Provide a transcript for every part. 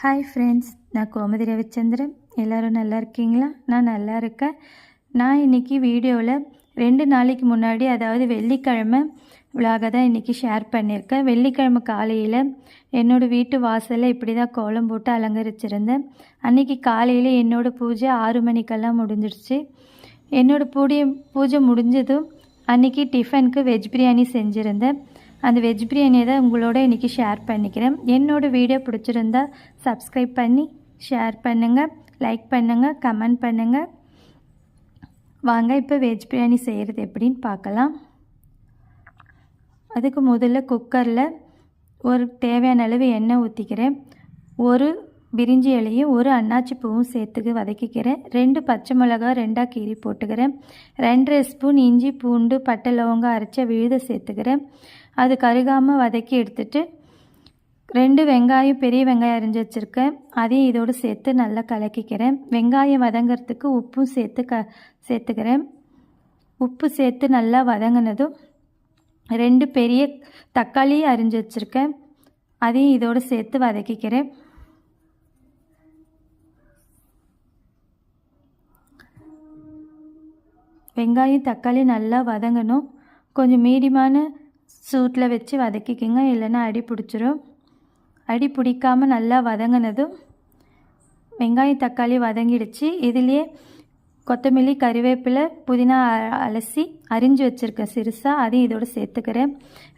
Hi friends நான் கோமதி ரவிச்சந்திரன். எல்லோரும் நல்லா இருக்கீங்களா? நான் நல்லா இருக்கேன். நான் இன்றைக்கி வீடியோவில் ரெண்டு நாளைக்கு முன்னாடி அதாவது வெள்ளிக்கிழமை விழாக தான் இன்றைக்கி ஷேர் பண்ணியிருக்கேன். வெள்ளிக்கிழமை காலையில் என்னோடய வீட்டு வாசலில் இப்படி தான் கோலம் போட்டு அலங்கரிச்சிருந்தேன். அன்றைக்கி காலையில் என்னோடய பூஜை ஆறு மணிக்கெல்லாம் முடிஞ்சிடுச்சு. என்னோடய பூடிய பூஜை முடிஞ்சதும் அன்றைக்கி டிஃபனுக்கு வெஜ் பிரியாணி செஞ்சுருந்தேன். அந்த வெஜ் பிரியாணியை தான் உங்களோட இன்றைக்கி ஷேர் பண்ணிக்கிறேன். என்னோடய வீடியோ பிடிச்சிருந்தா சப்ஸ்கிரைப் பண்ணி ஷேர் பண்ணுங்கள் லைக் பண்ணுங்கள் கமெண்ட் பண்ணுங்கள் வாங்க இப்போ வெஜ் பிரியாணி செய்கிறது எப்படின்னு பார்க்கலாம். அதுக்கு முதல்ல குக்கரில் ஒரு தேவையான அளவு எண்ணெய் ஊற்றிக்கிறேன் ஒரு விரிஞ்சி இலையும் ஒரு அன்னாச்சி பூவும் சேர்த்துக்கு வதக்கிக்கிறேன். ரெண்டு பச்சை மிளகா ரெண்டாக கீரி போட்டுக்கிறேன். ரெண்டரை ஸ்பூன் இஞ்சி பூண்டு பட்டை லவங்கம் அரைச்ச விழுத சேர்த்துக்கிறேன். அது கருகாமல் வதக்கி எடுத்துட்டு ரெண்டு வெங்காயம் பெரிய வெங்காயம் அரிஞ்சு வச்சுருக்கேன். அதையும் இதோடு சேர்த்து நல்லா கலக்கிக்கிறேன். வெங்காயம் வதங்கிறதுக்கு உப்பும் சேர்த்து க சேர்த்துக்கிறேன். உப்பு சேர்த்து நல்லா வதங்கினதும் ரெண்டு பெரிய தக்காளி அரிஞ்சு வச்சுருக்கேன். அதையும் இதோடு சேர்த்து வதக்கிக்கிறேன். வெங்காயம் தக்காளி நல்லா வதங்கணும். கொஞ்சம் மீடியமான சூட்டில் வச்சு வதக்கிக்கோங்க இல்லைன்னா அடி பிடிச்சிரும். அடி பிடிக்காமல் நல்லா வதங்கினதும் வெங்காயம் தக்காளி வதங்கிடுச்சு. இதுலேயே கொத்தமல்லி கறிவேப்பிலை புதினா அலசி அரிஞ்சு வச்சுருக்கேன் சிறுசாக அதையும் இதோடு சேர்த்துக்கிறேன்.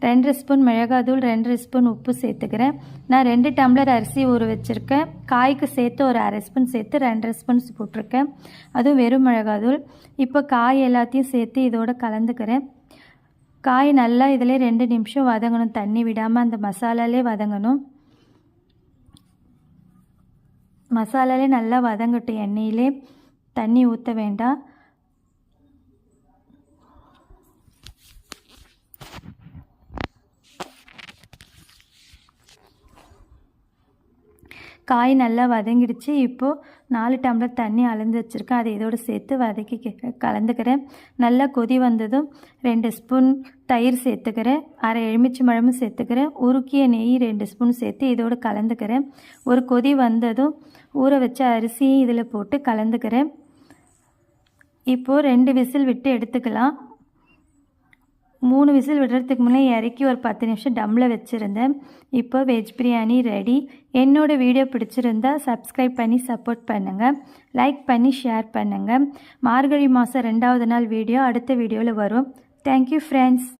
ரெண்டு ஸ்பூன் மிளகாத்தூள் ரெண்டு ஸ்பூன் உப்பு சேர்த்துக்கிறேன். நான் ரெண்டு டம்ளர் அரிசி ஊற வச்சுருக்கேன். காய்க்கு சேர்த்து ஒரு அரை ஸ்பூன் சேர்த்து ரெண்டரை ஸ்பூன் போட்டிருக்கேன். அதுவும் வெறும் மிளகாத்தூள் இப்போ காய் எல்லாத்தையும் சேர்த்து இதோடு கலந்துக்கிறேன். காய் நல்லா இதில் ரெண்டு நிமிஷம் வதங்கணும். தண்ணி விடாமல் அந்த மசாலாலே வதங்கணும். மசாலாலே நல்லா வதங்கட்டும் எண்ணெயிலே. தண்ணி ஊற்ற வேண்டாம். காய் நல்லா வதங்கிடுச்சு. இப்போது நாலு டம்ளர் தண்ணி அளந்து வச்சுருக்கேன். அதை இதோடு சேர்த்து வதக்கி கலந்துக்கிறேன். நல்லா கொதி வந்ததும் ரெண்டு ஸ்பூன் தயிர் சேர்த்துக்கிறேன். அரை எலுமிச்சி மழமும் சேர்த்துக்கிறேன். உருக்கிய நெய் ரெண்டு ஸ்பூன் சேர்த்து இதோடு கலந்துக்கிறேன். ஒரு கொதி வந்ததும் ஊற வச்ச அரிசியும் இதில் போட்டு கலந்துக்கிறேன். இப்போது ரெண்டு விசில் விட்டு எடுத்துக்கலாம். மூணு விசில் விடுறதுக்கு முன்னே இறக்கி ஒரு பத்து நிமிஷம் டம்மில் வச்சுருந்தேன். இப்போ வெஜ் பிரியாணி ரெடி என்னோடய வீடியோ பிடிச்சிருந்தா சப்ஸ்கிரைப் பண்ணி சப்போர்ட் பண்ணுங்கள் லைக் பண்ணி ஷேர் பண்ணுங்கள் மார்கழி மாதம் ரெண்டாவது நாள் வீடியோ அடுத்த வீடியோவில் வரும். Thank you friends